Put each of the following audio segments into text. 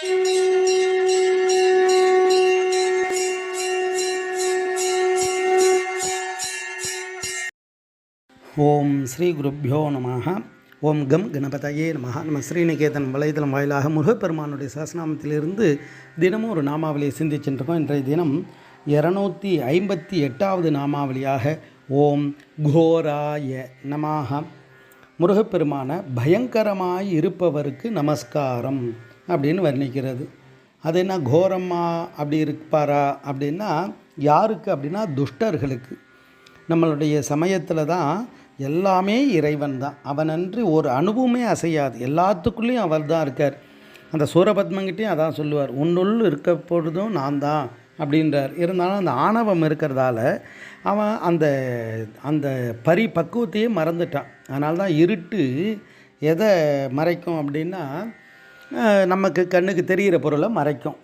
ஓம் ஸ்ரீ குருப்பியோ நம ஓம் கம் கணபதையே நம நம்ம ஸ்ரீநிகேதன் வலைதளம் வாயிலாக முருகப்பெருமானுடைய சசநாமத்திலிருந்து தினமும் ஒரு நாமாவளியை சிந்திச்சுருக்கோம் இன்றைய தினம் இரநூத்தி ஐம்பத்தி எட்டாவது நாமாவளியாக ஓம் கோராய நமாக முருகப்பெருமான பயங்கரமாய் இருப்பவருக்கு நமஸ்காரம். அப்படின்னு வர்ணிக்கிறது. அது என்ன கோரம்மா அப்படி இருப்பாரா அப்படின்னா யாருக்கு அப்படின்னா துஷ்டர்களுக்கு. நம்மளுடைய சமயத்தில் தான் எல்லாமே இறைவன் தான். அவனன்றி ஒரு அணுவுமே அசையாது. எல்லாத்துக்குள்ளேயும் அவர் தான் இருக்கார். அந்த சூரபத்மங்கிட்டையும் அதான் சொல்லுவார். உன்னுள் இருக்க பொழுதும் நான் தான் அப்படின்றார். இருந்தாலும் அந்த ஆணவம் இருக்கிறதால அவன் அந்த அந்த பரி பக்குவத்தையே மறந்துட்டான். அதனால தான் இருட்டு எதை மறைக்கும் அப்படின்னா நமக்கு கண்ணுக்கு தெரிகிற பொருளை மறைக்கும்.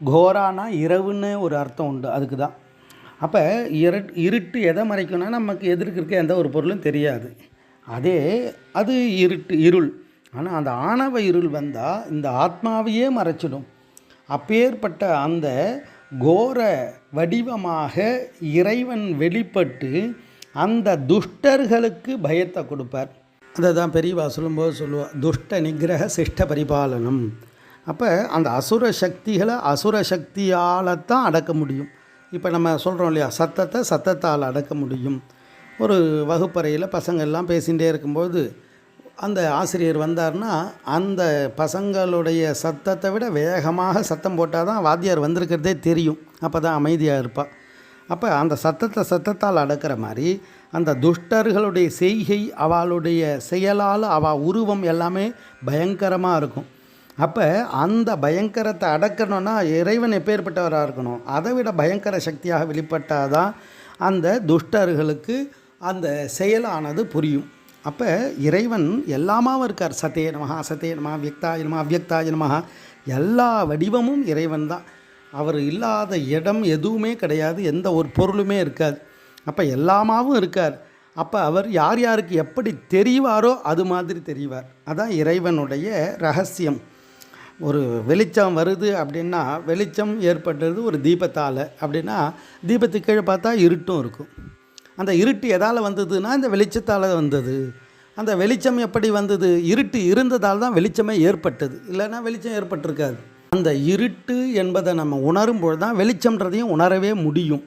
கோரானா இரவுன்னு ஒரு அர்த்தம் உண்டு அதுக்கு தான் அப்போ இரு இருட்டு எதை மறைக்கும்னா நமக்கு எதிர்க்கு இருக்க எந்த ஒரு பொருளும் தெரியாது. அதே அது இருட்டு இருள். ஆனால் அந்த ஆணவ இருள் வந்தால் இந்த ஆத்மாவையே மறைச்சிடும். அப்பேற்பட்ட அந்த கோர வடிவமாக இறைவன் வெளிப்பட்டு அந்த துஷ்டர்களுக்கு பயத்தை கொடுப்பார். அதை தான் பெரியவா சொல்லும்போது சொல்லுவாள் துஷ்ட நிகிரக சிஷ்ட பரிபாலனம். அப்போ அந்த அசுர சக்திகளை அசுர சக்தியால் தான் அடக்க முடியும். இப்போ நம்ம சொல்கிறோம் இல்லையா சத்தத்தை சத்தத்தால் அடக்க முடியும். ஒரு வகுப்பறையில் பசங்கள் எல்லாம் பேசிகிட்டே இருக்கும்போது அந்த ஆசிரியர் வந்தார்னா அந்த பசங்களுடைய சத்தத்தை விட வேகமாக சத்தம் போட்டால் தான் வாத்தியார் வந்திருக்கிறதே தெரியும். அப்போ தான் அமைதியாக இருப்பாள் அப்போ அந்த சத்தத்தை சத்தத்தால் அடக்கிற மாதிரி அந்த துஷ்டர்களுடைய செய்கை அவளுடைய செயலால் அவள் உருவம் எல்லாமே பயங்கரமாக இருக்கும். அப்போ அந்த பயங்கரத்தை அடக்கணும்னா இறைவன் எப்பேற்பட்டவராக இருக்கணும்? அதை விட பயங்கர சக்தியாக வெளிப்பட்டால் தான் அந்த துஷ்டர்களுக்கு அந்த செயலானது புரியும். அப்போ இறைவன் எல்லாமாவும் இருக்கார். சத்தே நமஹா சத்தே நமஹா. எல்லா வடிவமும் இறைவன் தான். அவர் இல்லாத இடம் எதுவுமே கிடையாது. எந்த ஒரு பொருளுமே இருக்காது. அப்போ எல்லாமாவும் இருக்கார். அப்போ அவர் யார் யாருக்கு எப்படி தெரிவாரோ அது மாதிரி தெரிவார். அதான் இறைவனுடைய ரகசியம். ஒரு வெளிச்சம் வருது அப்படின்னா வெளிச்சம் ஏற்பட்டது ஒரு தீபத்தால். அப்படின்னா தீபத்துக்கு கீழே பார்த்தா இருட்டும் இருக்கும். அந்த இருட்டு எதால் வந்ததுன்னா இந்த வெளிச்சத்தால் வந்தது. அந்த வெளிச்சம் எப்படி வந்தது? இருட்டு இருந்ததால் தான் வெளிச்சமே ஏற்பட்டது. இல்லைன்னா வெளிச்சம் ஏற்பட்டிருக்காது. அந்த இருட்டு என்பதை நம்ம உணரும்பொழுது தான் வெளிச்சம்ன்றதையும் உணரவே முடியும்.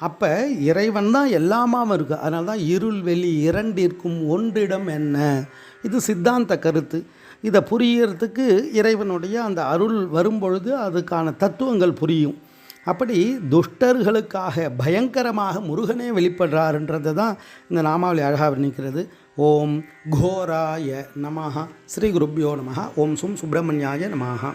அப்போ இறைவன் தான் எல்லாமாவும் இருக்குது அதனால தான் இருள் வெளி இரண்டிற்கும் ஒன்றிடம் என்ன? இது சித்தாந்த கருத்து. இதை புரியறதுக்கு இறைவனுடைய அந்த அருள் வரும்பொழுது அதுக்கான தத்துவங்கள் புரியும். அப்படி துஷ்டர்களுக்காக பயங்கரமாக முருகனே வெளிப்படுறாருன்றது தான் இந்த நாமாவளி அழகாக வர்ணிக்கிறது. ஓம் கோராய நமஹா. ஸ்ரீ குருப்யோ நமஹா. ஓம் சும் சுப்பிரமணியாய நமஹா.